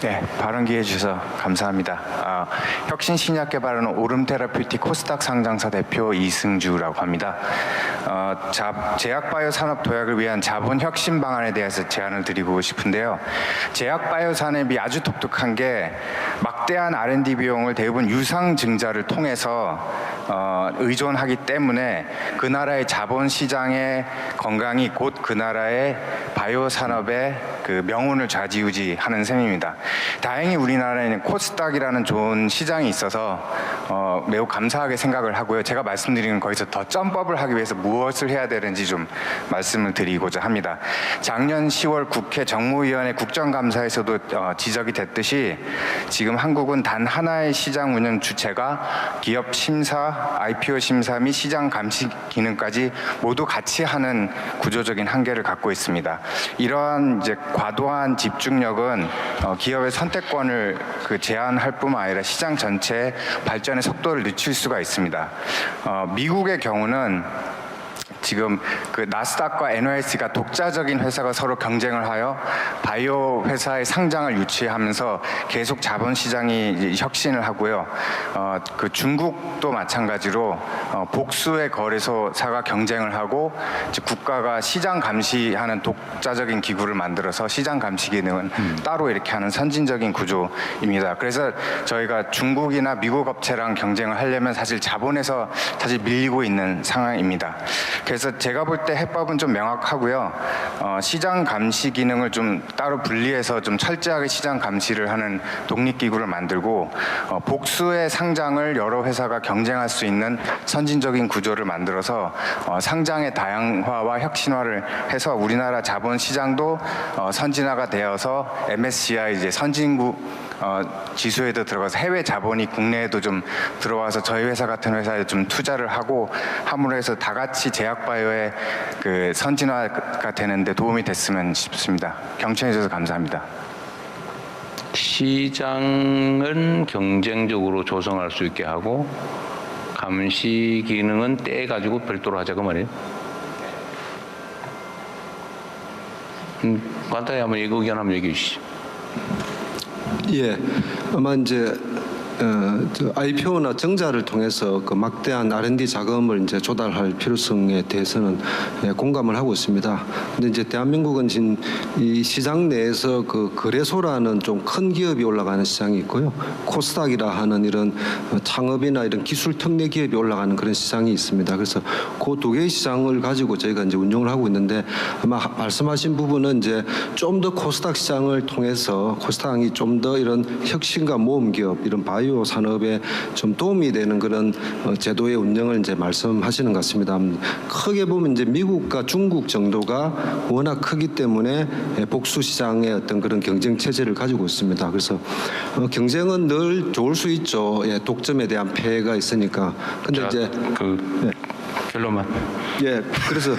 네, 발언 기회 주셔서 감사합니다. 아, 혁신 신약 개발은 오름 테라퓨틱 코스닥 상장사 대표 이승주라고 합니다. 어, 자, 제약바이오 산업 도약을 위한 자본 혁신 방안에 대해서 제안을 드리고 싶은데요. 제약바이오 산업이 아주 독특한 게막 대한 R&D 비용을 대부분 유상 증자를 통해서 어, 의존하기 때문에 그 나라의 자본 시장의 건강이 곧 그 나라의 바이오 산업의 그 명운을 좌지우지하는 셈입니다. 다행히 우리나라에는 코스닥이라는 좋은 시장이 있어서 어, 매우 감사하게 생각을 하고요. 제가 말씀드리는 거기서 더 점법을 하기 위해서 무엇을 해야 되는지 좀 말씀을 드리고자 합니다. 작년 10월 국회 정무위원회 국정감사에서도 어, 지적이 됐듯이 지금 한국 은 단 하나의 시장 운영 주체가 기업 심사, IPO 심사 및 시장 감시 기능까지 모두 같이 하는 구조적인 한계를 갖고 있습니다. 이러한 이제 과도한 집중력은 어, 기업의 선택권을 그 제한할 뿐만 아니라 시장 전체의 발전의 속도를 늦출 수가 있습니다. 어, 미국의 경우는 지금 그 나스닥과 NYS가 독자적인 회사가 서로 경쟁을 하여 바이오 회사의 상장을 유치하면서 계속 자본 시장이 이제 혁신을 하고요. 어, 그 중국도 마찬가지로 어, 복수의 거래소사가 경쟁을 하고 국가가 시장 감시하는 독자적인 기구를 만들어서 시장 감시 기능은 따로 이렇게 하는 선진적인 구조입니다. 그래서 저희가 중국이나 미국 업체랑 경쟁을 하려면 사실 자본에서 사실 밀리고 있는 상황입니다. 그래서 제가 볼 때 해법은 좀 명확하고요. 어, 시장 감시 기능을 좀 따로 분리해서 좀 철저하게 시장 감시를 하는 독립기구를 만들고 어, 복수의 상장을 여러 회사가 경쟁할 수 있는 선진적인 구조를 만들어서 어, 상장의 다양화와 혁신화를 해서 우리나라 자본 시장도 어, 선진화가 되어서 MSCI 이제 선진국 어, 지수에도 들어가서 해외 자본이 국내에도 좀 들어와서 저희 회사 같은 회사에 좀 투자를 하고 함으로 해서 다 같이 제약바이오의 그 선진화가 되는데 도움이 됐으면 싶습니다. 경청해 주셔서 감사합니다. 시장은 경쟁적으로 조성할 수 있게 하고 감시 기능은 떼 가지고 별도로 하자 그 말이에요. 음, 간단히 한번 의견 한번 얘기해 주시죠. 예, 아마 이제 IPO나 정자를 통해서 그 막대한 R&D 자금을 이제 조달할 필요성에 대해서는 예, 공감을 하고 있습니다. 근데 이제 대한민국은 지금 이 시장 내에서 그 거래소라는 좀 큰 기업이 올라가는 시장이 있고요. 코스닥이라 하는 이런 어, 창업이나 이런 기술 특례 기업이 올라가는 그런 시장이 있습니다. 그래서 그 두 개의 시장을 가지고 저희가 이제 운영을 하고 있는데 아마 하- 말씀하신 부분은 이제 좀 더 코스닥 시장을 통해서 코스닥이 좀 더 이런 혁신과 모험 기업 이런 바이오 산업에 좀 도움이 되는 그런 어, 제도의 운영을 이제 말씀하시는 것 같습니다. 음, 크게 보면 이제 미국과 중국 정도가 워낙 크기 때문에 예, 복수 시장의 어떤 그런 경쟁 체제를 가지고 있습니다. 그래서 어, 경쟁은 늘 좋을 수 있죠. 예, 독점에 대한 폐해가 있으니까. 근데 자, 이제 그 결론만. 예, 그래서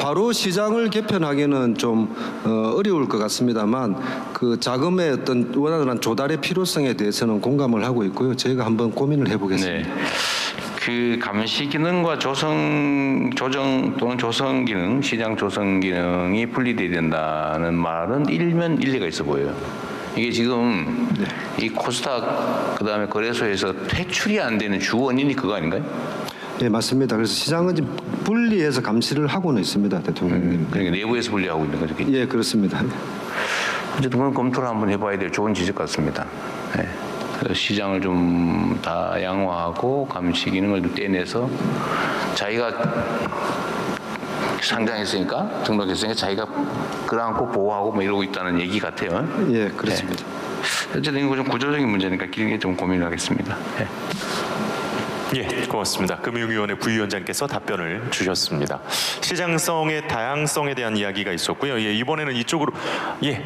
바로 시장을 개편하기는 좀 어, 어려울 것 같습니다만 그 자금의 어떤 원활한 조달의 필요성에 대해서는 공감을 하고 있고요. 저희가 한번 고민을 해보겠습니다. 네. 그 감시 기능과 조성 조정 또는 조성 기능, 시장 조성 기능이 분리돼야 된다는 말은 일면 일리가 있어 보여요. 이게 지금 이 코스닥 그다음에 거래소에서 퇴출이 안 되는 주 원인이 그거 아닌가요? 예, 맞습니다. 그래서 시장은 지금 분리해서 감시를 하고는 있습니다, 대통령님. 그러니까 내부에서 분리하고 있는 거죠. 예, 그렇습니다. 어쨌든 그건 검토를 한번 해봐야 될 좋은 지적 같습니다. 네. 그래서 시장을 좀 다 양화하고 감시 기능을 좀 떼내서 자기가 상장했으니까 등록했으니까 자기가 끌어안고 보호하고 뭐 이러고 있다는 얘기 같아요. 예, 그렇습니다. 어쨌든 이거 좀 구조적인 문제니까 길게 좀 고민을 하겠습니다. 네. 예, 고맙습니다. 금융위원회 부위원장께서 답변을 주셨습니다. 시장성의 다양성에 대한 이야기가 있었고요. 예, 이번에는 이쪽으로 예,